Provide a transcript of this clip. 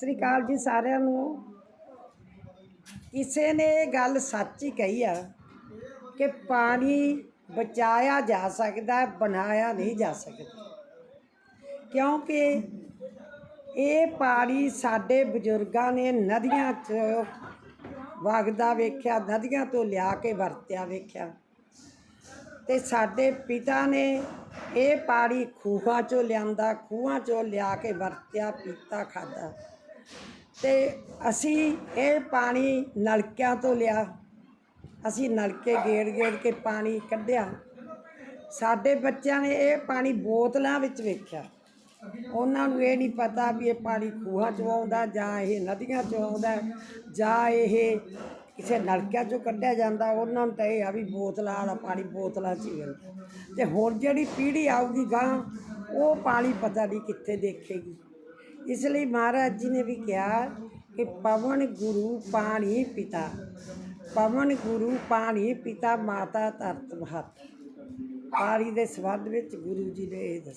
ਸ੍ਰੀ ਅਕਾਲ ਜੀ ਸਾਰਿਆਂ ਨੂੰ। ਕਿਸੇ ਨੇ ਇਹ ਗੱਲ ਸੱਚ ਹੀ ਕਹੀ ਆ ਕਿ ਪਾਣੀ ਬਚਾਇਆ ਜਾ ਸਕਦਾ, ਬਣਾਇਆ ਨਹੀਂ ਜਾ ਸਕਦਾ। ਕਿਉਂਕਿ ਇਹ ਪਾਣੀ ਸਾਡੇ ਬਜ਼ੁਰਗਾਂ ਨੇ ਨਦੀਆਂ 'ਚ ਵਗਦਾ ਵੇਖਿਆ, ਨਦੀਆਂ ਤੋਂ ਲਿਆ ਕੇ ਵਰਤਿਆ ਵੇਖਿਆ। ਤੇ ਸਾਡੇ ਪਿਤਾ ਨੇ ਇਹ ਪਾਣੀ ਖੂਹਾਂ ਚੋਂ ਲਿਆਂਦਾ, ਖੂਹਾਂ ਚੋਂ ਲਿਆ ਕੇ ਵਰਤਿਆ, ਪੀਤਾ ਖਾਦਾ ਤੇ ਅਸੀਂ ਇਹ ਪਾਣੀ ਨਲਕਿਆਂ ਤੋਂ ਲਿਆ। ਅਸੀਂ ਨਲਕੇ ਗੇੜ ਗੇੜ ਕੇ ਪਾਣੀ ਕੱਢਿਆ। ਸਾਡੇ ਬੱਚਿਆਂ ਨੇ ਇਹ ਪਾਣੀ ਬੋਤਲਾਂ ਵਿੱਚ ਵੇਖਿਆ। ਉਹਨਾਂ ਨੂੰ ਇਹ ਨਹੀਂ ਪਤਾ ਵੀ ਇਹ ਪਾਣੀ ਖੂਹਾਂ ਚੋਂ ਆਉਂਦਾ ਜਾਂ ਇਹ ਨਦੀਆਂ ਚੋਂ ਆਉਂਦਾ ਜਾਂ ਇਹ ਕਿਸੇ ਨਲਕਿਆਂ ਚੋਂ ਕੱਢਿਆ ਜਾਂਦਾ। ਉਹਨਾਂ ਨੂੰ ਤਾਂ ਇਹ ਆ ਵੀ ਬੋਤਲਾਂ ਵਾਲਾ ਪਾਣੀ ਬੋਤਲਾਂ 'ਚ ਹੀ ਮਿਲਦਾ। ਤੇ ਹੁਣ ਜਿਹੜੀ ਪੀੜ੍ਹੀ ਆਊਗੀ ਗਾਂ, ਉਹ ਪਾਣੀ ਪਤਾ ਨਹੀਂ ਕਿੱਥੇ ਦੇਖੇਗੀ। ਇਸ ਲਈ ਮਹਾਰਾਜ ਜੀ ਨੇ ਵੀ ਕਿਹਾ ਕਿ ਪਵਨ ਗੁਰੂ ਪਾਣੀ ਪਿਤਾ, ਪਵਨ ਗੁਰੂ ਪਾਣੀ ਪਿਤਾ, ਮਾਤਾ ਧਰਤ ਮਹਤ। ਪਾਣੀ ਦੇ ਸੰਬੰਧ ਵਿੱਚ ਗੁਰੂ ਜੀ ਨੇ ਇਹ ਦੱਸਿਆ।